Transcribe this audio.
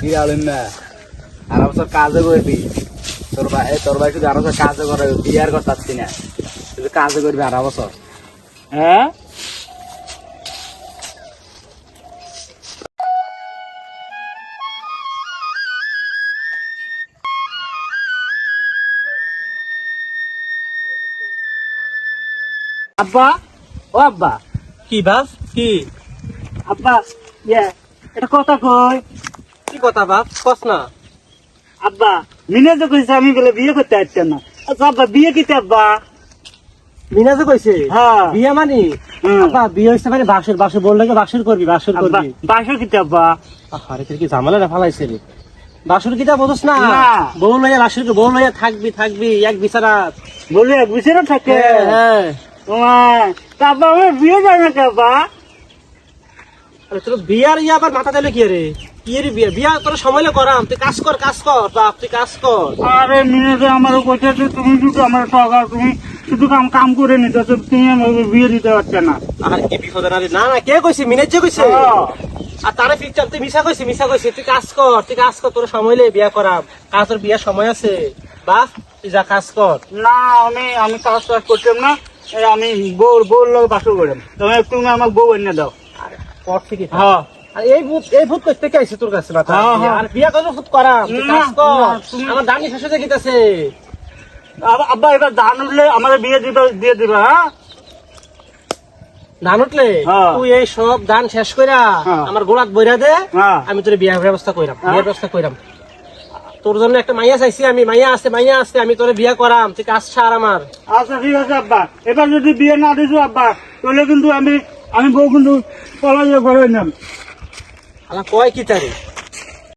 কি আলেন না আর বছর কাজে করবি। তোর ভাই তোর ভাই শুধু আর বছর কাজে করে বিয়ার না। শুধু কাজে করবি আর বছর হ্যাঁ? আব্বা? ও আব্বা। কি বাপ কি? আব্বা ইয়ে এটা কথা কই? কি কথা বাপ? কস না। আব্বা মিনে তো কইছে আমি বলে বিয়ে করতে আসছেন না। আচ্ছা আব্বা বিয়ে কিতে আব্বা? মিনা যে কইছে? হ্যাঁ। বিয়ে মানি। আব্বা বিয়ে হইছে মানে বাসর বাসর বললে বাসর করবি বাসর করবি। বাসো কিতে আব্বা? আরে তোর কি ঝামেলা না ফালাইছে রে। বাসর কিটা বুঝছ না। বউ লইয়া বাসর বউ লইয়া থাকবি থাকবি এক বিছানা বলে এক বিছেরও থাকে? হ্যাঁ তোমার তা আব্বা আমার বিয়ে যায় না আরে তোর বিয়ার ইয়া আবার মাথা দিলে কি রে? বিয়া? বিয়া তোর সময় করাম। তুই কাজ কর কাজ কর বাপ তুই কাজ কর। আরে আমার তুমি শুধু আমার টাকা তুমি শুধু কাম কাম করে নিতে তুমি আমাকে বিয়ে দিতে পারছে না। আর কি বিপদ না না না কে কইছে? মিনের যে কইছে। আর তারে ফিকচার তুই মিশা কইছি মিশা কইছি তুই কাজ কর তুই কাজ কর তোর সময় লে বিয়া করাম। কাজ তোর বিয়ার সময় আছে। বাপ তুই যা কাজ কর। না আমি আমি কাজ টাজ করতাম না আমি বউ বউর লোক বাসর করাম। তুমি তুমি আমার বউ এনে দাও। পর থেকে হ্যাঁ আর এই ভূত এই ভূত কই থেকে আইছে তোর কাছে মাথা হ্যাঁ, হ্যাঁ। আর বিয়া কত ভূত করাম কাজ কর আমার দামি শেষে দেখিতেছে আব্বা এবার ধান উঠলে আমাদের বিয়ে দিবে দিয়ে দিবে হ্যাঁ ধান উঠলে। তুই এই সব ধান শেষ কইরা। আমার গোড়াত বইরা দে। আমি তোর বিয়ার ব্যবস্থা কইরাম। বিয়ার ব্যবস্থা কইরাম তোর জন্য একটা মাইয়া চাইছি আমি মাইয়া আছে মাইয়া আছে আমি তোরে বিয়া করাম তুই কাজ ছাড় আমার আচ্ছা ঠিক আছে আব্বা এবার যদি বিয়ে না দিছো আব্বা তাহলে কিন্তু আমি আমি বউ কিন্তু পলাইয়ে ঘরে নাম আমার কয় কি তারে?